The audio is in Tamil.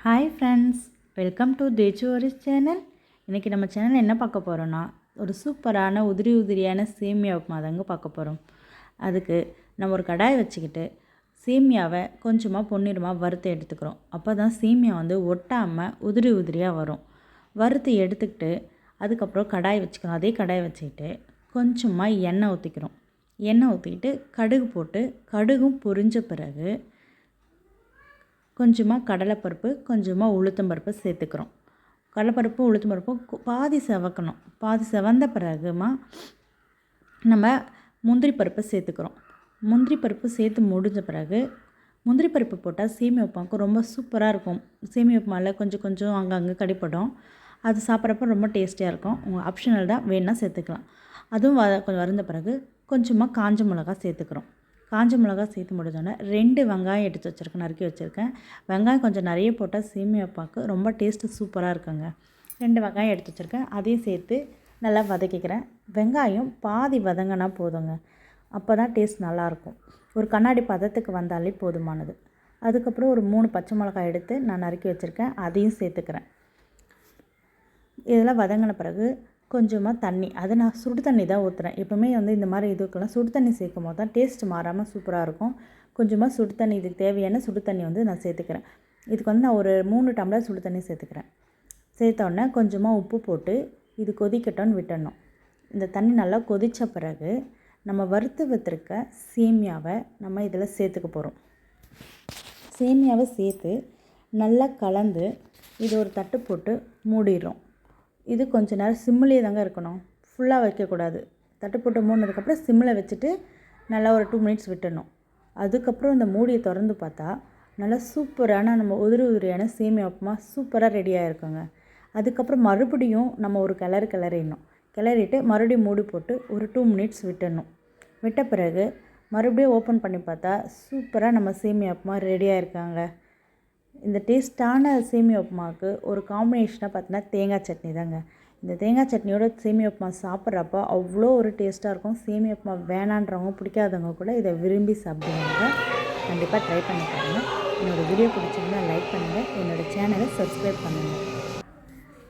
ஹாய் ஃப்ரெண்ட்ஸ் வெல்கம் டு தேஜுவரிஸ் சேனல் இன்றைக்கி நம்ம சேனல் என்ன பார்க்க போகிறோன்னா ஒரு சூப்பரான உதிரி உதிரியான சேமியா உப்புமா தாங்க பார்க்க போகிறோம் அதுக்கு நம்ம ஒரு கடாய் வச்சுக்கிட்டு சேமியாவை கொஞ்சமாக பொன்னிறமாக வறுத்து எடுத்துக்கிறோம். அப்போ தான் சேமியா வந்து ஒட்டாமல் உதிரி உதிரியாக வரும். வறுத்து எடுத்துக்கிட்டு அதுக்கப்புறம் கடாய் வச்சுக்கிறோம் அதே கடாய் வச்சுக்கிட்டு கொஞ்சமாக எண்ணெய் ஊற்றிக்கிறோம் எண்ணெய் ஊற்றிக்கிட்டு கடுகு போட்டு கடுகும் பொரிஞ்ச பிறகு கொஞ்சமாக கடலைப்பருப்பு கொஞ்சமாக உளுத்தம்பருப்பு சேர்த்துக்கிறோம். கடலைப்பருப்பு உளுத்தம்பருப்பும் பாதி செவக்கணும். பாதி செவந்த பிறகுமா நம்ம முந்திரி பருப்பை சேர்த்துக்கிறோம். முந்திரி பருப்பு சேர்த்து முடிஞ்ச பிறகு முந்திரி பருப்பு போட்டால் சேமியா உப்புமாக்கு ரொம்ப சூப்பராக இருக்கும். சேமியா உப்புமாவில் கொஞ்சம் கொஞ்சம் அங்கங்கே கடிப்படும் அது சாப்பிட்றப்ப ரொம்ப டேஸ்டியாக இருக்கும். உங்கள் ஆப்ஷனல் தான் வேணால் சேர்த்துக்கலாம். அதுவும் வ கொஞ்சம் வருந்த பிறகு கொஞ்சமாக காஞ்ச மிளகா சேர்த்துக்கிறோம். காஞ்ச மிளகா சேர்த்து முடிஞ்சோடனே ரெண்டு வெங்காயம் எடுத்து வச்சுருக்கேன் நறுக்கி வச்சுருக்கேன். வெங்காயம் கொஞ்சம் நிறைய போட்டால் சேமியா பாக்கு ரொம்ப டேஸ்ட்டு சூப்பராக இருக்குங்க. ரெண்டு வெங்காயம் எடுத்து வச்சுருக்கேன் அதையும் சேர்த்து நல்லா வதக்கிக்கிறேன். வெங்காயம் பாதி வதங்கினா போதுங்க. அப்போ தான் டேஸ்ட் நல்லாயிருக்கும். ஒரு கண்ணாடி பதத்துக்கு வந்தாலே போதுமானது. அதுக்கப்புறம் ஒரு மூணு பச்சை மிளகாய் எடுத்து நான் நறுக்கி வச்சுருக்கேன் அதையும் சேர்த்துக்கிறேன். இதெல்லாம் வதங்கின பிறகு கொஞ்சமாக தண்ணி. அதை நான் சுடு தண்ணி தான் ஊற்றுறேன் எப்போவுமே வந்து இந்த மாதிரி இதுக்கெல்லாம் சுடு தண்ணி சேர்க்கும் போது தான் டேஸ்ட் மாறாமல் சூப்பராக இருக்கும். கொஞ்சமாக சுடு தண்ணி இதுக்கு தேவையான சுடு தண்ணி வந்து நான் சேர்த்துக்கிறேன். இதுக்கு வந்து நான் ஒரு மூணு டம்ளர் சுடு தண்ணி சேர்த்துக்கிறேன். சேர்த்த உடனே கொஞ்சமாக உப்பு போட்டு இது கொதிக்கட்டும்னு விட்டணும் இந்த தண்ணி நல்லா கொதித்த பிறகு நம்ம வறுத்து வச்சிருக்க சேமியாவை நம்ம இதில் சேர்த்துக்க போகிறோம் சேமியாவை சேர்த்து நல்லா கலந்து இது ஒரு தட்டு போட்டு மூடிடுறோம். இது கொஞ்ச நேரம் சிம்மிலே தாங்க இருக்கணும். ஃபுல்லாக வைக்கக்கூடாது. தட்டு போட்டு மூடினதுக்கப்புறம் சிம்மில் வச்சுட்டு நல்லா ஒரு டூ மினிட்ஸ் விட்டுடணும். அதுக்கப்புறம் இந்த மூடியை திறந்து பார்த்தா நல்லா சூப்பரான நம்ம உதிரி உதிரியான சேமியா உப்புமா சூப்பராக ரெடியாக இருக்குங்க அதுக்கப்புறம் மறுபடியும் நம்ம ஒரு கிளறு கிளறிடணும். கிளறிட்டு மறுபடியும் மூடி போட்டு ஒரு டூ மினிட்ஸ் விட்டுடணும். விட்ட பிறகு மறுபடியும் ஓப்பன் பண்ணி பார்த்தா சூப்பராக நம்ம சேமியா உப்புமா ரெடியாக இருக்காங்க இந்த டேஸ்ட்டான சேமியா உப்புமாவுக்கு ஒரு காம்பினேஷனாக பார்த்தீங்கன்னா தேங்காய் சட்னி தாங்க. இந்த தேங்காய் சட்னியோட சேமியா உப்புமா சாப்பிட்றப்ப அவ்வளோ ஒரு டேஸ்ட்டாக இருக்கும். சேமியா உப்புமா வேணான்றவங்க பிடிக்காதவங்க கூட இதை விரும்பி சாப்பிடுவாங்க கண்டிப்பாக ட்ரை பண்ணி பாருங்கள் என்னோடய வீடியோ பிடிச்சிருந்தால் லைக் பண்ணுங்கள் என்னோடய சேனலை சப்ஸ்கிரைப் பண்ணுங்கள்